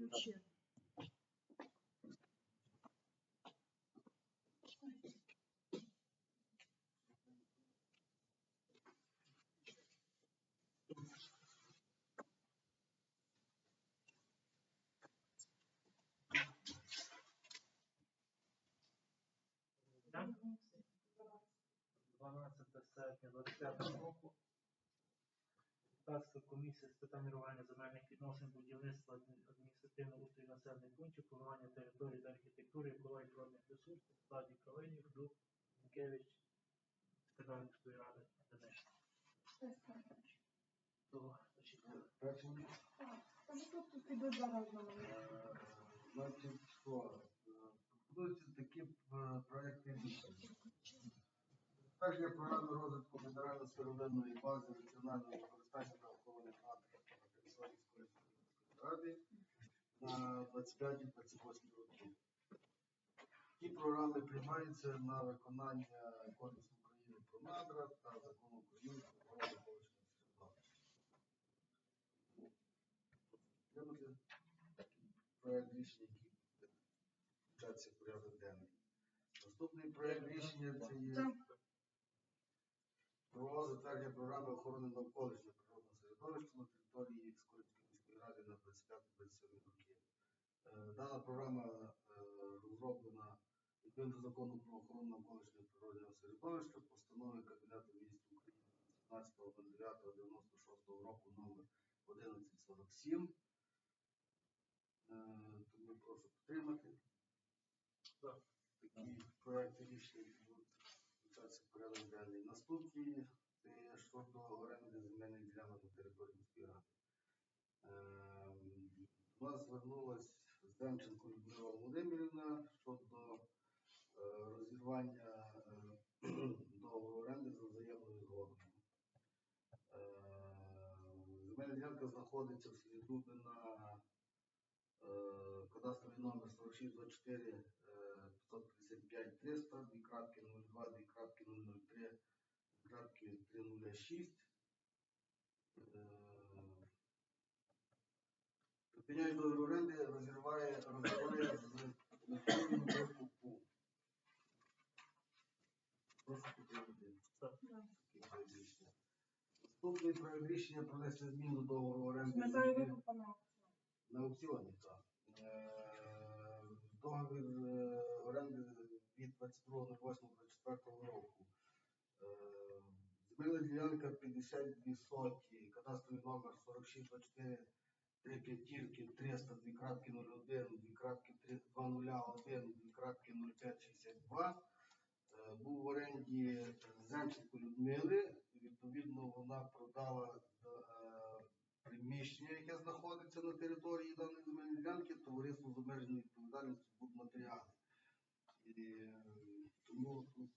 Включи. Так? 12 серпня 25 року. Депутатська комісія з питань регулювання земельних відносин, будівництва адміністративного устрою населених пунктів, планування території та архітектури, екології природних ресурсів, складі Калинів, Дуб, Мінкевич, Сказав міської ради. То, значить, Першим, Може тут тут іде зараз на мене. е, значить, що, е, пропонуються такі е, проекти рішення. Затвердження програми розвитку мінерально-сировинної бази національного використання та охорони Скорівської ради на 25-28 роки. Ті програми приймаються на виконання Кодексу України про надра та закону України про охорону. Підтримати проект рішення, який включається в порядок денний. Наступний проект рішення це є про затвердження програми охорони навколишнього природного середовища на території Скорівської міської ради на 25-27 роки. Е, Дана програма е, розроблена відповідно до закону про охорону навколишнього природного середовища, постанови Кабінету міністрів України 17.09.96 року номер 1147. Е, Тому прошу підтримати. Так. Такі проекти рішення будуть включатися в порядок денний. Наступні щодо оренди земельних ділянок на території міської ради. Ем, До нас звернулась Здемченко Людмила Володимирівна щодо е, розірвання е, договору оренди за взаємною згодою. Е, Земельна ділянка знаходиться в селі Дубина, е, кадастровий номер 4624 е, 555 300, 2 крапки 02, 2 крапки 003, 2 крапки 306. Е, Припиняє договір оренди, розірває, розриває з відповідним викупу. Прошу підтримати. Наступний проект рішення про внесення змін до договору оренди. метою викупу на На аукціоні, так. Е, Договір е, 22.08.24 року. Е, Земельна ділянка 52 соті, кадастровий номер 4624 3 п'ятірки 300 2 крапки 01 2 крапки 201 2 крапки 0562. Е, Був в оренді Земченко Людмили, відповідно вона продала е, приміщення, яке знаходиться на території даної земельної ділянки, товариство з обмеженою відповідальністю будматеріали. І тому тут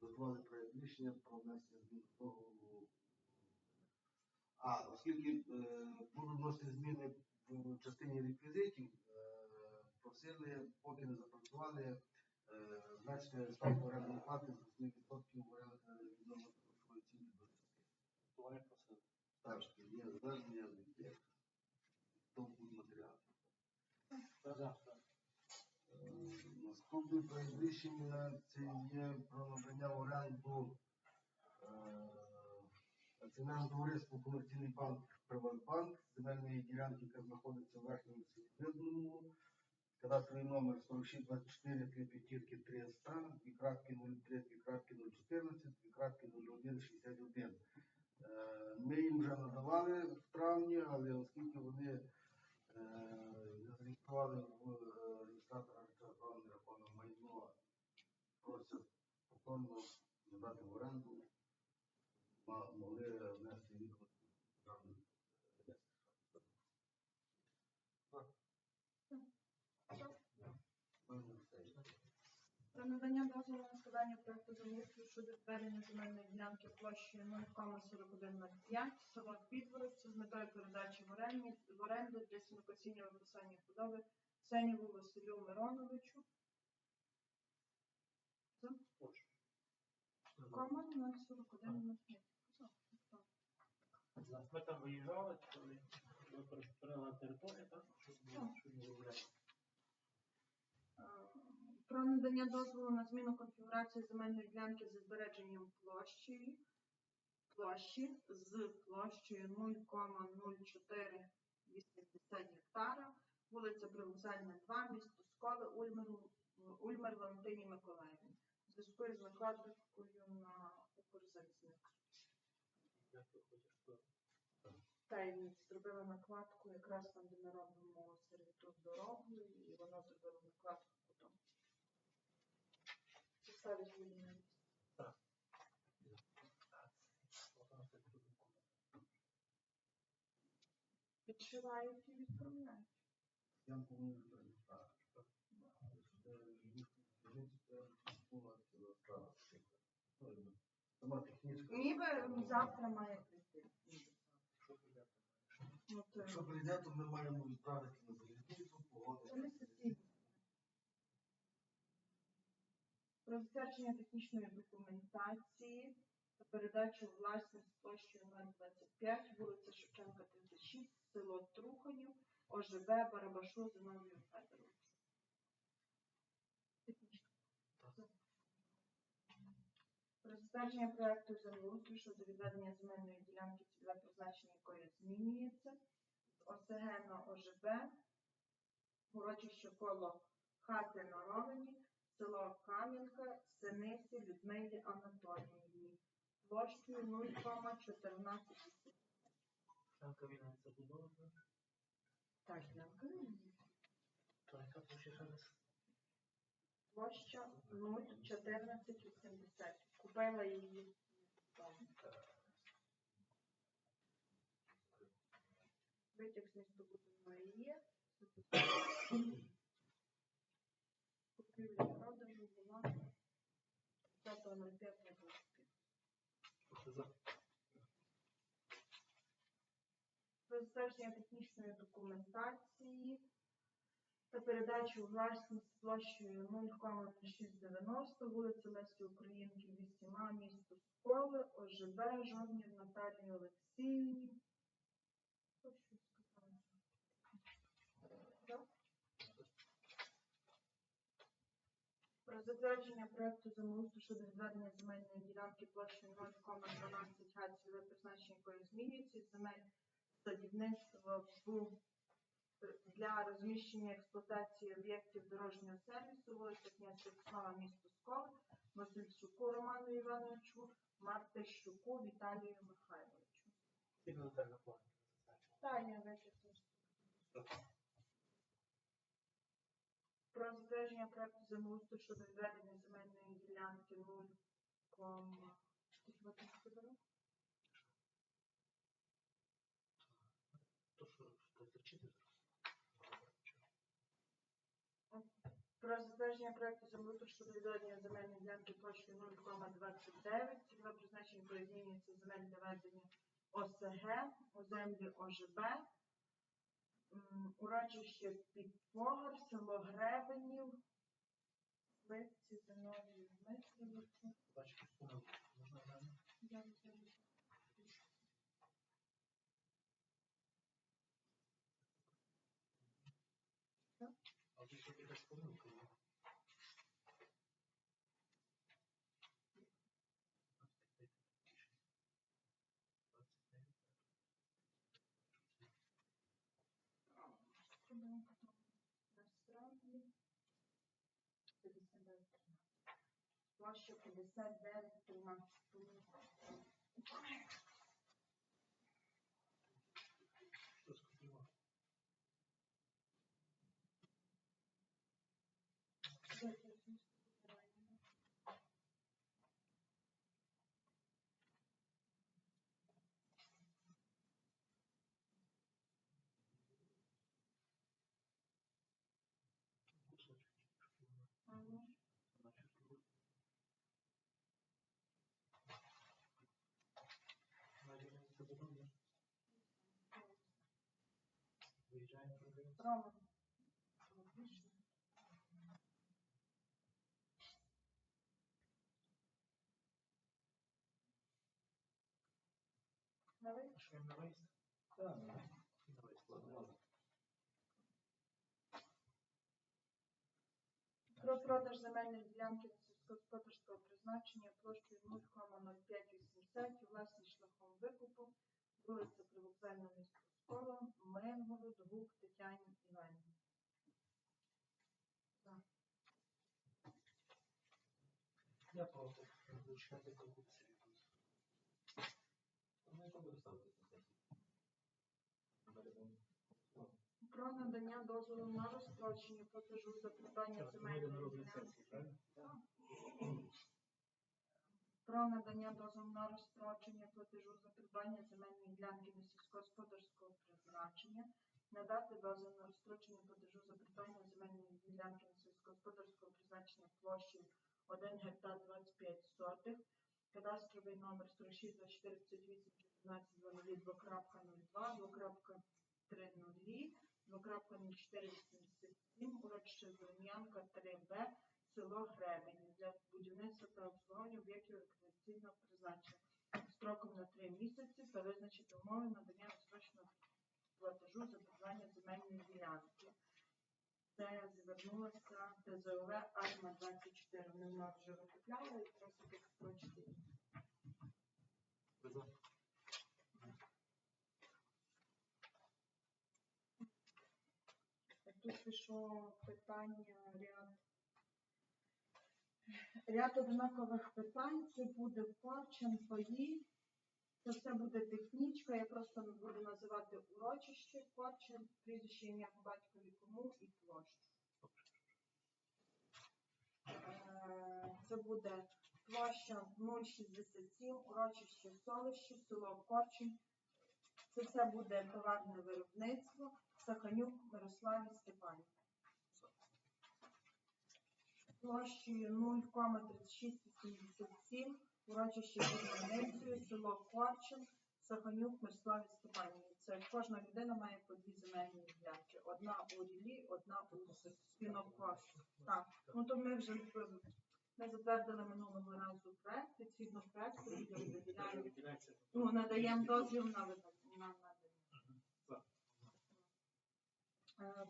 готували проєкт рішення про внесення змін до договору. А, оскільки е, будуть вносити зміни в частині реквізитів, е, просили, поки не запрацювали, е, значити ставку орендної плати з 8% оренди відносно грошової ціни до частини. то вони просили. Так, що є звернення від є. Хто буде матеріал. Так, так, так. Е, Наступний проект це є про надання в оренду е, акціонерному товариству комерційний банк Приватбанк, земельної ділянки, яка знаходиться в верхньому селі кадастровий номер 4624 3 п'ятірки 300, 2 крапки 03, 2 крапки 014, 2 крапки 01 61. Е, Ми їм вже надавали в травні, але оскільки вони е, зареєстрували в е, реєстратора просять повторно надати в оренду, могли внести відповідь в державний реєстр. В мене все. Про надання дозволу на складання проекту землеустрою щодо відведення земельної ділянки площею 0,4105 село Підворовці з метою передачі в оренду, в оренду для сінокосіння виписання худоби Сенєву Василю Мироновичу. Да? Больше. Команда 041 05. Ви там виїжджали, коли ви перестарила територію, так? Е, про надання дозволу на зміну конфігурації земельної ділянки зі збереженням площі, площі з площею 0,0480 гектара, вулиця Привокзальна, 2, місто Скове, Ульмер, Ульмер Валентині Миколаївні. Зв'язку із накладкою на Укрзалізницю. Як ви хочеш, Та й зробила накладку якраз там, де ми робимо сервітут дорогу, і вона зробила накладку потім. Це тут документ. Підшивають і відправляють. Я повинен передати. Сама технічка. Ніби завтра має прийти. Якщо прийде, то ми маємо відправити на залізницю, сусідні. Про затвердження технічної документації та передачу власність площею 025, вулиця Шевченка, 36, село Труханів, ОЖБ Барабашу Зиновію Федоровичу. Про затвердження проекту землеустрою щодо відведення земельної ділянки, цільове призначення якої змінюється ОСГ на ОЖБ, урочище коло хати на Ровені, село Кам'янка, Синисі Людмилі Анатоліївні, площею 0,14. Шанка вільна забудова. Так, ділянка. То яка площа ще раз? Площа 0,1480. Купила її. Витяг з містобудівної є. Купівля продажу була 5.05.25. Це за. Про затвердження технічної документації та передачу власність площею 0,690, вулиця Лесі Українки, 8А, місто Сколи, ОЖБ, Жовнір Наталії Олексіївні. Про затвердження проекту землеустрою щодо відведення земельної ділянки площею 0,12 га, призначення якої змінюється, земель садівництва в для розміщення експлуатації об'єктів дорожнього сервісу, вулиця князя Святослава, місто Сколи, Васильчуку Роману Івановичу, Мартищуку Віталію Михайловичу. Таня вичерпну. Про затвердження проекту землеустрою щодо відведення земельної ділянки 0, скільки ви? То що, що зачити зараз? Про затвердження проекту землеустрою щодо відведення земельної ділянки площею 0,29, цільове призначення якої земель для ведення ОСГ, у землі ОЖБ, урочище Підпогар, село Гребенів, Липці, Зиновію, Дмитрівці. Бачиш, помилку. Можна глянути? Я не знаю. А тут ще якась помилка є. Стрілянка там Виїжджаємо програму. Рома. Давай. А що на? Так, виїзд, ладно. Про продаж земельної ділянки сільськогосподарського призначення площею 0,0580 у власність шляхом викупу, вулиця Привокзальна місто Скоро, Миргород, Гук, Тетяні Іванівні. Я проти. Вичекати корупцію. Про надання дозволу на розстрочення платежу за на земельної ділянки. Про надання дозволу на розстрочення платежу за придбання земельної ділянки на сільськогосподарського призначення. Надати дозвіл на розстрочення платежу за придбання земельної ділянки на сільськогосподарського призначення площею 1 гектар 25 сотих. Кадастровий номер 46 24 58 14 00 2.02 2.30 2.0487 урочище Зеленянка 3Б село Гребені для будівництва та обслуговування об'єктів рекреаційного призначення строком на три місяці та визначити умови надання розстрочного платежу за придбання земельної ділянки. Це звернулася ТЗОВ Альма 24. Вони в нас вже викупляли і просять їх. Тут пішло питання ряд. Ряд однакових питань. Це буде Корчин, паї. Це все буде технічка. Я просто буду називати урочище, Корчин, прізвище ім'я по батькові кому і площу. Е, Це буде площа 067, урочище Солище, село Корчин. Це все буде товарне виробництво. Саханюк Мирославі Степанів. Площею 0,3687, урочище Кузьминицею, село Корчин, Саханюк Мирославі Степанівні. Це кожна людина має по дві земельні ділянки. Одна у Рілі, одна у Спінокосі. Так, ну то ми вже ми затвердили минулого разу проект, відповідно проекту виділяє, ну, надаємо дозвіл на вида- на надання. Е,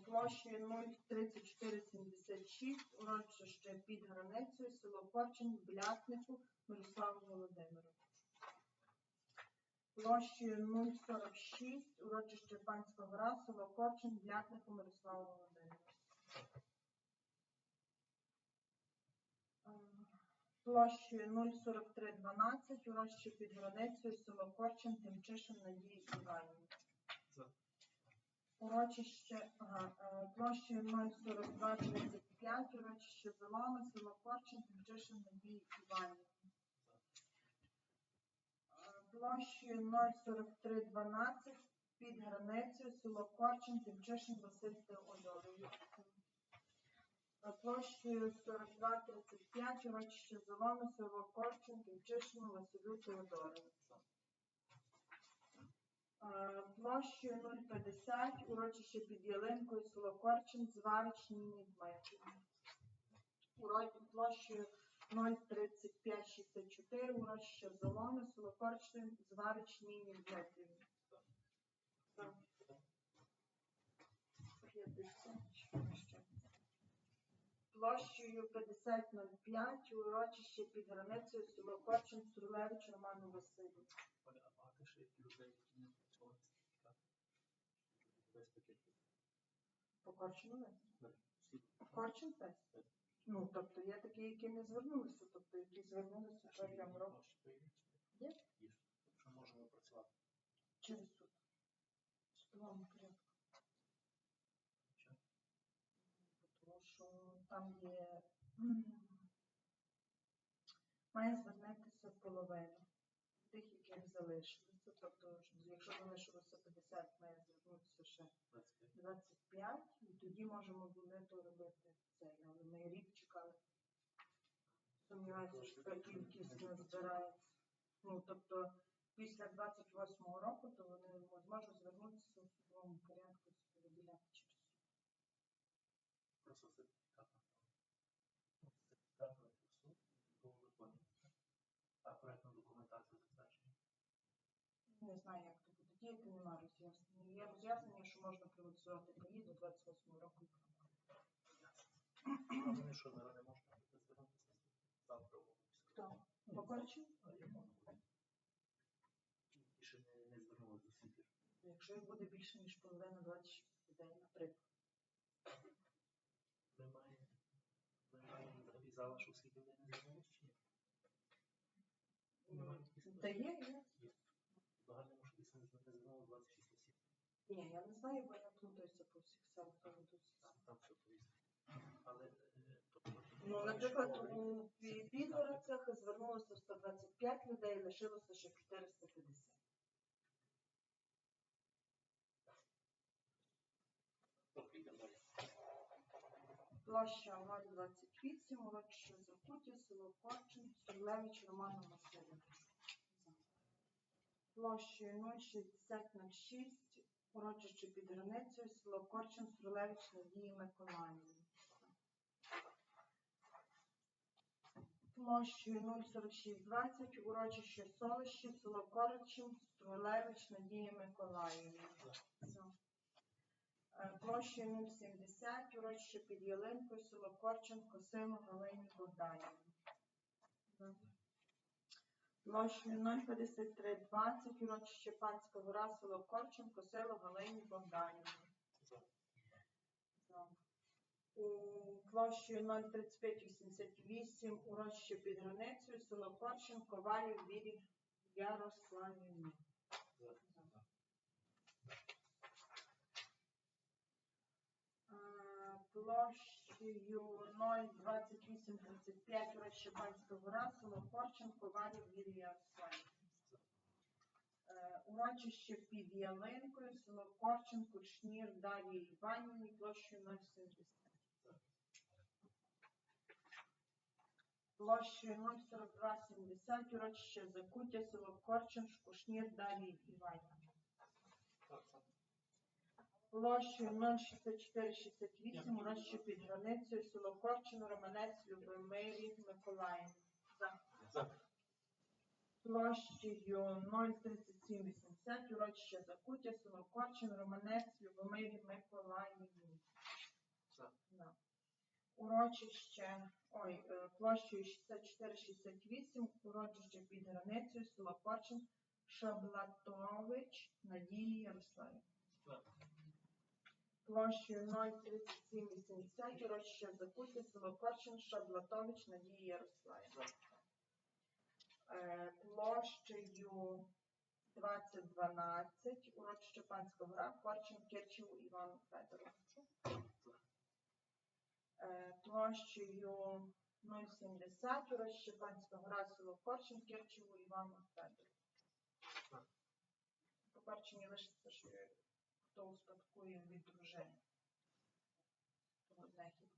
площею 03476, урочище під границею, село Корчин, Блятнику, Мирославу Володимировичу. Площею 046, урочище Панська гора, село Корчин, Блятнику, Мирославу Володимировичу. Е, Площею 04312, урочище під границею, село Корчин, Тимчишин, Надії Іванівні урочище е, площею 04235, урочище Зелами, село Корчин, Тимчишин Надії Іванівни. Е, Площею 04312 під границею село Корчин, Тимчишин Василь Теодорович. Е, Площею 4235, урочище Зелами, село Корчин, Тимчишин Василю Теодоровичу. Е, Площею 050, урочище під ялинкою, село Корчин, Дмитрівні. Уро- Площею 03564, урочище Золоми, село Корчин. 50, ще. Площею 5005, урочище під границею, село Корчин, Струлевич, Роману. Оля, а ще людей, які? Без пакетів. По Корчину весь? Так, всі. Корчин весь? Ну, тобто є такі, які не звернулися, тобто які звернулися протягом року? Є. Є. Що можемо працювати? через суд. Судовому порядку. Чому? Тому що там є має звернутися половина тих, яких залишилося. Тобто, що якщо залишилося 50, має звернутися ще 25. 25, і тоді можемо були то робити цей, але ми рік чекали. Сумніваюся, що така кількість не збирається. Ну, тобто, після 28-го року, то вони зможуть звернутися у судовому порядку і виділяти через суд. Просто сертифікат на Ну, Сертифікат на суд, якого виконується. А проектна документація затверджена. Не знаю, як то буде діяти, немає роз'яснення. Є роз'яснення, що можна приватизувати паї до 28 року. і крапка. А що, зараз не можна звернутися завтра Хто? Можу. І ще не, не звернулися до світу. Якщо їх буде більше, ніж половина 26 людей, наприклад. Ви маєте, ви маєте взагалі за вашу скільки людей не звернулися чи ні? Та. Є. В загальному ж десь не звернуло 26 осіб. Ні, я не знаю, бо я плутаюся по всіх селах. Там, все повісти. Але, е, тобто, Ну, наприклад, у Пі- Підгородцях звернулося 125 людей, лишилося ще 450. Добре, йдемо далі. Площа 028, урочище Закуття, село Корчин, Сурлевич Роману Васильовичу. Площею 06006, урочище під границею, село Корчин, Сурлевич Надії Миколаївні. Площею 04620, урочище Солище, село Корчин, Сурлевич Надії Миколаївні. Все. Е, Площею 070, урочище під Ялинкою, село Корчин, Косило, Галині Богданівні. Площею 05320, урочище Панська гора, село Корчин, Косило, Галині Богданівні. У площею 03588, урочище під границею, село Корчин, Ковалів, Вірі, Ярославівні. За. Е, 02835, урочище Панська гора, село Корчин, Ковалів, Вірі, Ярославівні. Е, Урочище під Ялинкою, село Корчин, Кушнір, Дар'ї Іванівні, площею 070. Площею 04270, урочище Закуття, село Корчин, Кушнір, Дар'ї Іванівні. Площею 06468, урочище під границею, село Корчин, Романець, Любомирі, Миколаїв. За. За. Площею 03780, урочище Закуття, село Корчин, Романець, Любомирі, Миколаївні. За. Урочище, ой, е, площею 6468, урочище під границею, село Корчин, Шаблатович, Надії Ярославі. За. Площею 03780, урочище Закуття, село Корчин, Шаблатович, Надії Ярославі. За. Е, Площею 2012, урочище Панська гора, Корчин, Керчеву, Івану Федоровичу. Е, Площею 070, урочище Панська гора, село Корчин, Керчеву, Івану Федоровичу. По Корчині лишиться, що хто успадкує від дружини. Одне хіба.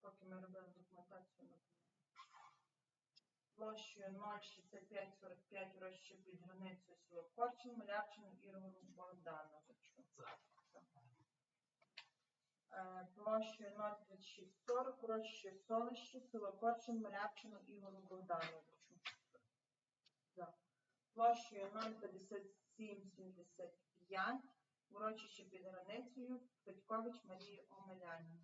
Поки ми робили документацію на площею 06545 урочище під границею село Корчин, Малявчину Ігору Богдановичу. Е, Площею 03640 урочище Солище, село Корчин, Малявчину Ігору Богдановичу. Площею 05775 урочище під границею Петькович Марії Омеляні.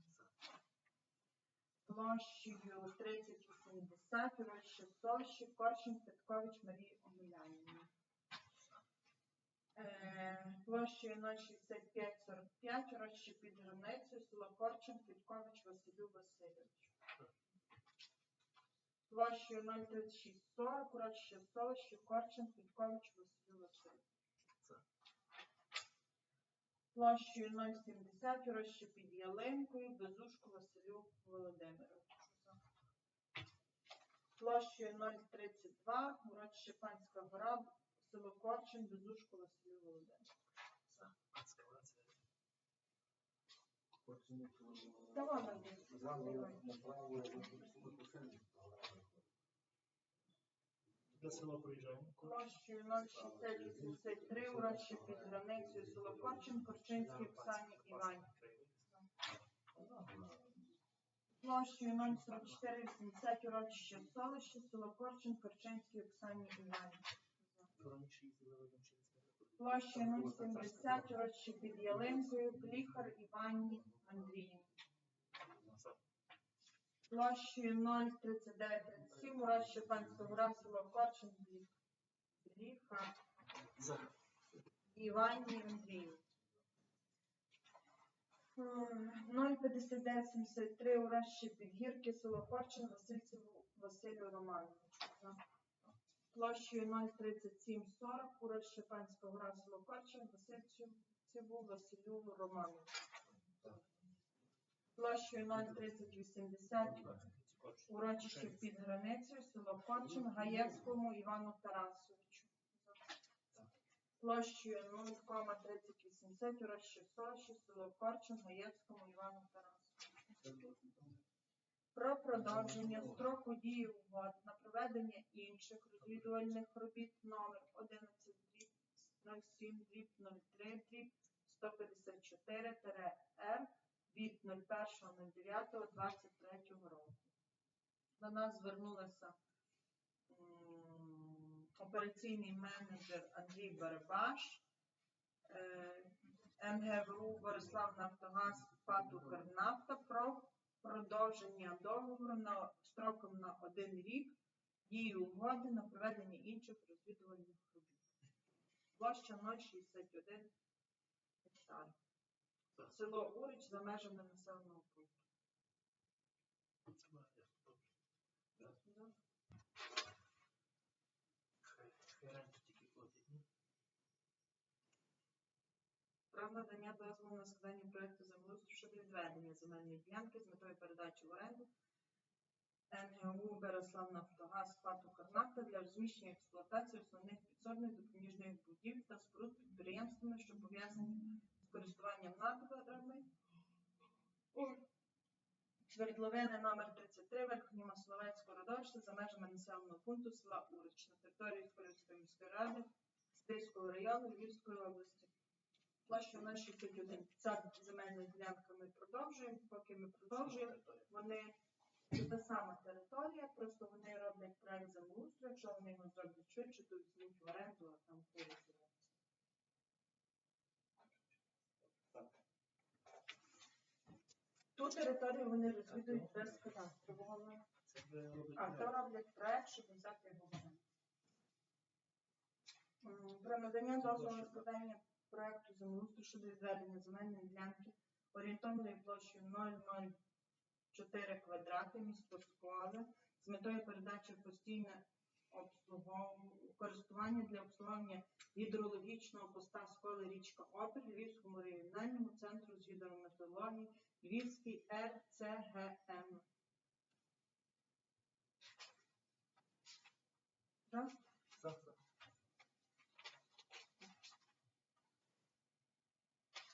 Площею 3080 урочище Солище, Корчин, Петькович Марії Омелянівні. Е, Площею 06545 урочище під границею село Корчин, Петькович Василю Васильовичу. Площею 03640 урочище Солище, Корчин, Петькович Василю Васильовичу. Площею 070 урочище під Ялинкою, Безушку Василю Володимировичу. Площею 032 урочище Панська гора, село Корчин, Безушку Василю Володимировичу. Десь. зразу направо. До села проїжджаємо. Площею 06083 урочище під границею село Корчин, Корчинській Оксані Івані. Площею 04480 урочище Солище, село Корчин, Корчинській Оксані через. Площею 070 урочище під Ялинкою, Пліхар Івані Андріївні. Площею 03937 у Рощі Панського гра село Корчин Бріха Івані Андрію. 05973 у Підгірки село Корчин Васильцеву Василю Романовичу. Площею 03740 у Рощі Панського село Корчин Васильцеву Василю Романовичу. Площею 03080 урочище під границею, село Корчин, Гаєвському Івану Тарасовичу. Площею 0,3080 урочище Сорочі, село Корчин, Гаєвському Івану Тарасовичу. Про продовження строку дії угод на проведення інших розвідувальних робіт номер 11 07 03 154 р від 01.09.23 року. До нас звернулася операційний менеджер Андрій Барабаш, е, МГВУ Борислав Нафтогаз «Укрнафта» про продовження договору на строком на один рік дії угоди на проведення інших розвідувальних робіт. Площа 061 гектар. Село Урич за межами населеного пункту. Про надання дозволу на складання проекту землеустрою щодо відведення земельної ділянки з метою передачі в оренду НГУ Береслав Нафтогаз ПАТ «Укрнафта» для розміщення експлуатації основних підсобних допоміжних будівель та споруд підприємствами, що пов'язані користуванням надрами. Свердловини номер 33 Верхнє Масловецьке родовище за межами населеного пункту села Урич на території Скорівської міської ради Стрийського району Львівської області. Площа 061 ця земельна ділянка ми продовжуємо. Поки ми продовжуємо, вони це та сама територія, просто вони роблять проект землеустрою. Якщо вони його зроблять швидше, то візьмуть в оренду, а там поїздять. Ту територію вони розвідують без кадастрового номера. Вже робить А то роблять проект, щоб взяти його в Про надання дозволу на складання проекту землеустрою щодо відведення земельної ділянки орієнтовною площею 004 квадрати місто Сколи з метою передачі постійне користування для обслуговування гідрологічного поста Сколи річка Опір Львівському регіональному центру з гідрометеорології Львівський РЦГМ. Так? За, за.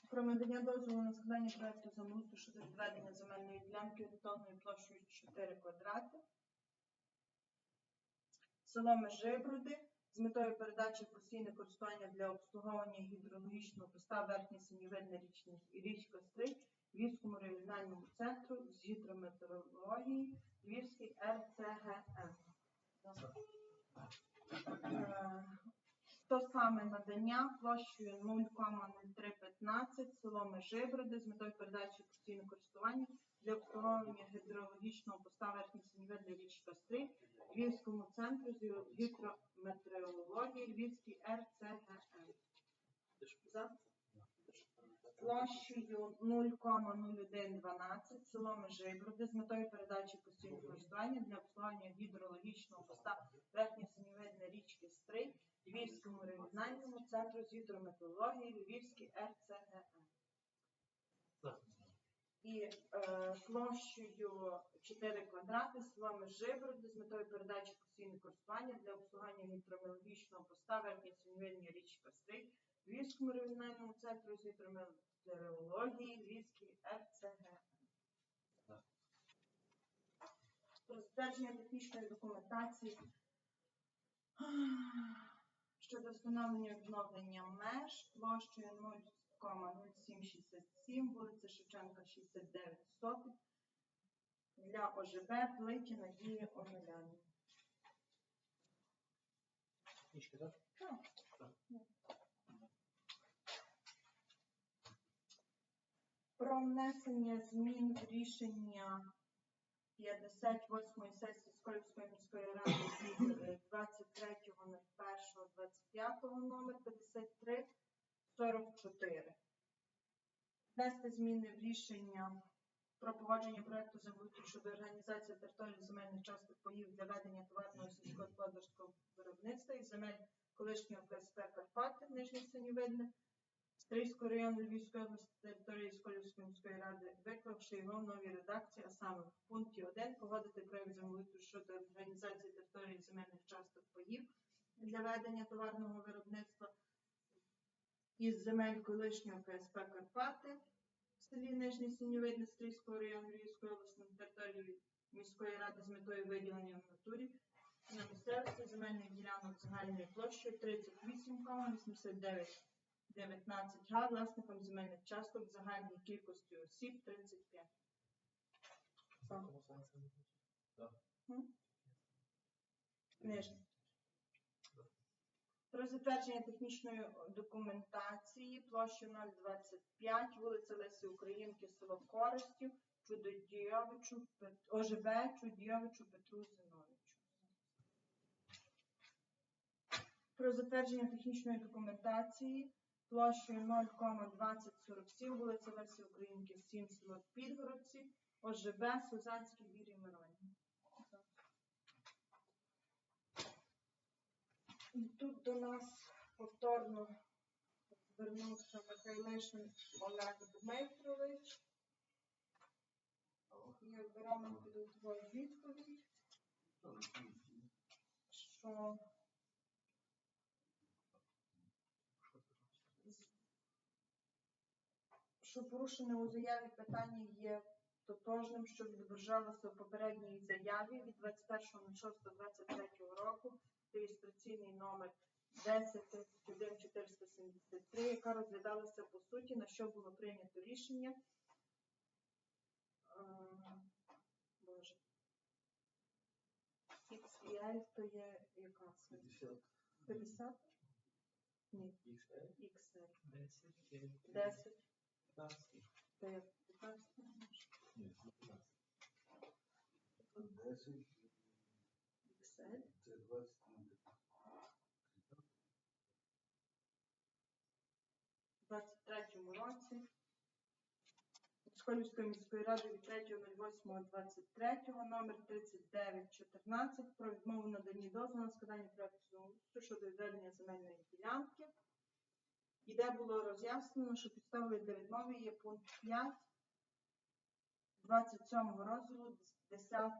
Про надання дозволу на складання проекту землеустрою щодо відведення земельної ділянки орієнтовною площею 4 квадрати. Село Межибруди з метою передачі постійне користування для обслуговування гідрологічного поста річне і річка Стрий Львівському регіональному центру з гідрометеорології Львівський РЦГМ. То саме надання площею 0,0315 село Межиброди з метою передачі в постійне користування для обслуговування гідрологічного поста верхньої синівидної річка Стрий Львівському центру з гідрометеорології Львівський РЦГМ. За площею 0,0112 село Межиброди з метою передачі в постійне користування для обслуговування гідрологічного поста верхньої синівидної річки Стрий Львівському регіональному центру з гідрометеорології Львівський РЦГМ. І е, площею 4 квадрати село Межиброди з метою передачі в постійне користування для обслуговування гідрометеорологічного поста верхньої синівидної річки Стрий Львівському регіональному центру з гідрометеорології Львівський РЦГМ. Про затвердження технічної документації щодо встановлення відновлення меж площею 0,0767, вулиця Шевченка, 69 сотих для ОЖБ Плиті Надії Омеляні. Книжки, так? Про внесення змін рішення 58 сесії Сколівської міської ради від е, 23.01.25 номер 5344. Внести зміни в рішення про погодження проекту землеустрою щодо організації території земельних часток поїв для ведення товарного сільськогосподарського виробництва із земель колишнього КСП Карпати, Нижнє Синівидне, Стрийського району Львівської області території Сколівської міської ради, виклавши його в новій редакції, а саме в пункті 1 погодити проект землеустрою щодо організації території земельних часток поїв для ведення товарного виробництва із земель колишнього КСП Карпати в селі Нижній Синівидне Стрийського району Львівської області на території міської ради з метою виділення в натурі на місцевості земельних ділянок загальною площею 38,89 19 га власникам земельних часток загальною кількістю осіб 35. Кому саме це буде? Нижнє. Про затвердження технічної документації площі 025, вулиця Лесі Українки, село Користів, Чудодійовичу, ОЖБ, Чудійовичу Петру Зиновичу. Про затвердження технічної документації площею 0,2047, вулиця Лесі Українки, 7, село Підгородці, ОЖБ, Сузанський, Вірі Мироні. І тут до нас повторно звернувся Михайлишин Олег Дмитрович. Я беремо підготував відповідь, що що порушене у заяві питання є тотожним, що відображалося в попередній заяві від 21.06.23 року реєстраційний номер 1031473, яка розглядалася по суті, на що було прийнято рішення. Е, Боже. XL то є яка це? 50? Ні, XL. 10, 10 15. то є 15. 10, XL. це 20. У 23-му році Сколівської міської ради від 3.08.23 номер 3914 про відмову надані дозволу на складання землеустрою щодо відведення земельної ділянки. І де було роз'яснено, що підставою для відмови є пункт 5 27 розділу 10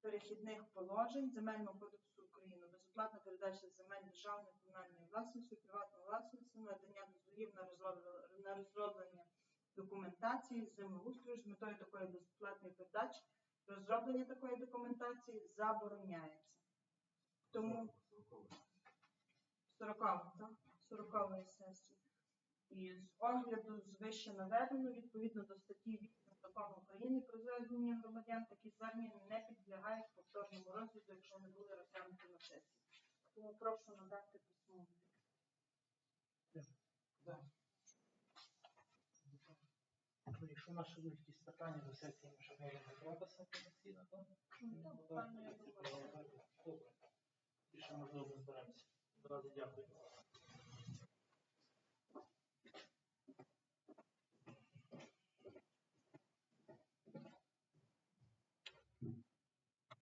перехідних положень Земельного кодексу України, безоплатна передача земель державної комунальної власності, приватної власності, надання дозволів на розроблення, документації землеустрою з метою такої безоплатної передачі, розроблення такої документації забороняється. Тому 40 так? 40 сесії. І з огляду з вище наведено, відповідно до статті 8 закону України про звернення громадян, такі звернення не підлягають повторному розгляду, якщо не були розглянуті на сесії. Тому прошу надати письмову. Ну, Якщо наші якісь питання до сесії, ми ще можемо забрати самостійно? Ну, я думаю. Добре. Більше можливо ми зберемося. Одразу дякую.